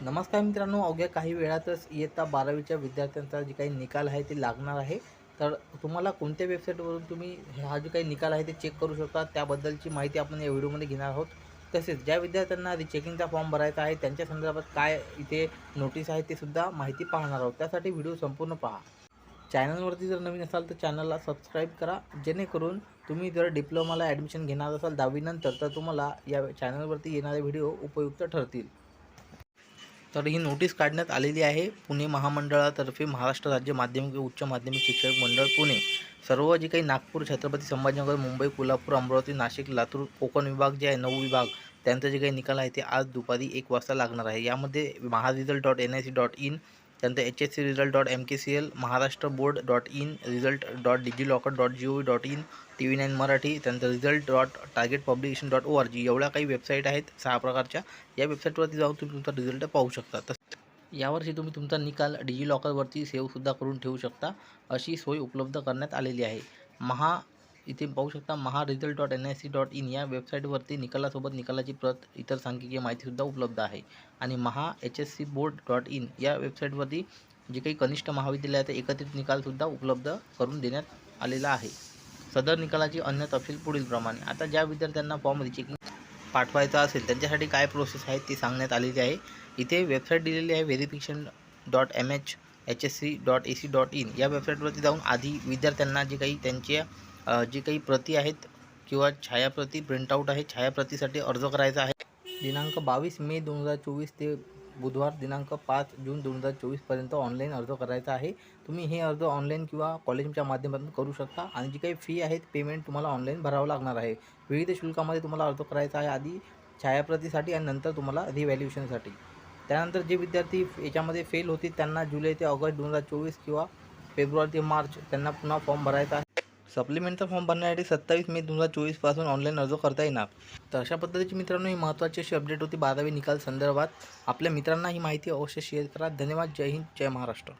नमस्कार मित्रांनो अवघ्या काही वेळातच इयत्ता बारावीच्या विद्यार्थ्यांचा जे काही निकाल आहे ते लागणार आहे. तर तुम्हाला कोणत्या वेबसाईटवरून तुम्ही हा जो काही निकाल आहे ते चेक करू शकता त्याबद्दलची माहिती आपण या व्हिडिओमध्ये घेणार आहोत. तसेच ज्या विद्यार्थ्यांना रिचेकिंगचा फॉर्म भरायचा आहे त्यांच्या संदर्भात काय इथे नोटीस आहे ते सुद्धा माहिती पाहणार आहोत. त्यासाठी व्हिडिओ संपूर्ण पहा. चॅनलवरती जर नवीन असाल तर चॅनलला सबस्क्राईब करा. जेणेकरून तुम्ही जर डिप्लोमाला ॲडमिशन घेणार असाल दहावीनंतर तर तुम्हाला या चॅनलवरती येणारे व्हिडिओ उपयुक्त ठरतील. तर ही नोटीस काढण्यात आलेली आहे. पुणे महामंडळातर्फे महाराष्ट्र राज्य माध्यमिक व उच्च माध्यमिक शिक्षक मंडळ पुणे. सर्व जे काही नागपूर छत्रपती संभाजीनगर मुंबई कोल्हापूर अमरावती नाशिक लातूर कोकण विभाग जे आहे नऊ विभाग त्यांचा जे काही निकाल आहे ते आज दुपारी एक वाजता लागणार आहे. यामध्ये Mahresult dot N I C dot in त्यानंतर H S C result dot M K C L Maharashtra board dot in result dot DigiLocker dot G O V dot in T V nine Marathi त्यानंतर result dot target publication dot O R G एवढ्या काही website आहेत सहा प्रकारच्या. या वेबसाईटवरती जाऊन तुम्ही तुमचा रिझल्ट पाहू शकता. तस यावर्षी तुम्ही तुमचा निकाल डिजी लॉकरवरती सेव्हसुद्धा करून ठेवू शकता. अशी सोय उपलब्ध करण्यात आलेली आहे. महा इथे पाहू शकता Mahresult dot N I C dot in या वेबसाईटवरती निकालासोबत निकालाची प्रत इतर सांख्यिकीय माहितीसुद्धा उपलब्ध आहे. आणि Maha H S C board dot in या वेबसाईटवरती जे काही कनिष्ठ महाविद्यालयाचा एकत्रित निकालसुद्धा उपलब्ध करून देण्यात आलेला आहे. सदर निकालाची अन्य तपशील पुढीलप्रमाणे आता ज्या विद्यार्थ्यांना फॉर्म रिचेकिंग पाठवायचा असेल त्यांच्यासाठी काय प्रोसेस आहे ती सांगण्यात आलेली आहे. इथे वेबसाईट दिलेली आहे verification dot M H H S C dot A C dot in या वेबसाईटवरती जाऊन आधी विद्यार्थ्यांना जे काही त्यांच्या जे काही प्रती आहेत किंवा छायाप्रती प्रिंटआउट आहे छायाप्रतीसाठी अर्ज करायचा आहे. दिनांक बावीस मे दोन हजार चोवीस ते बुधवार दिनांक पाच जून दोन हजार चोवीसपर्यंत ऑनलाईन अर्ज करायचा आहे. तुम्ही हे अर्ज ऑनलाईन किंवा कॉलेजच्या माध्यमातून करू शकता आणि जी काही फी आहे पेमेंट तुम्हाला ऑनलाईन भरावं लागणार आहे. विविध शुल्कामध्ये तुम्हाला अर्ज करायचा आहे आधी छायाप्रतीसाठी आणि नंतर तुम्हाला रिव्हॅल्युएशनसाठी त्यानंतर जे विद्यार्थी याच्यामध्ये फेल होतील त्यांना जुलै ते ऑगस्ट दोन हजार चोवीस किंवा फेब्रुवारी ते मार्च त्यांना पुन्हा फॉर्म भरायचा आहे. सप्लिमेंटचा फॉर्म भरण्यासाठी सत्तावीस मे दोन हजार चोवीसपासून ऑनलाईन अर्ज करता येणार. तर अशा पद्धतीची मित्रांनो ही महत्त्वाची अशी अपडेट होती बारावी निकाल संदर्भात. आपल्या मित्रांना ही माहिती अवश्य शेअर करा. धन्यवाद. जय हिंद. जय महाराष्ट्र.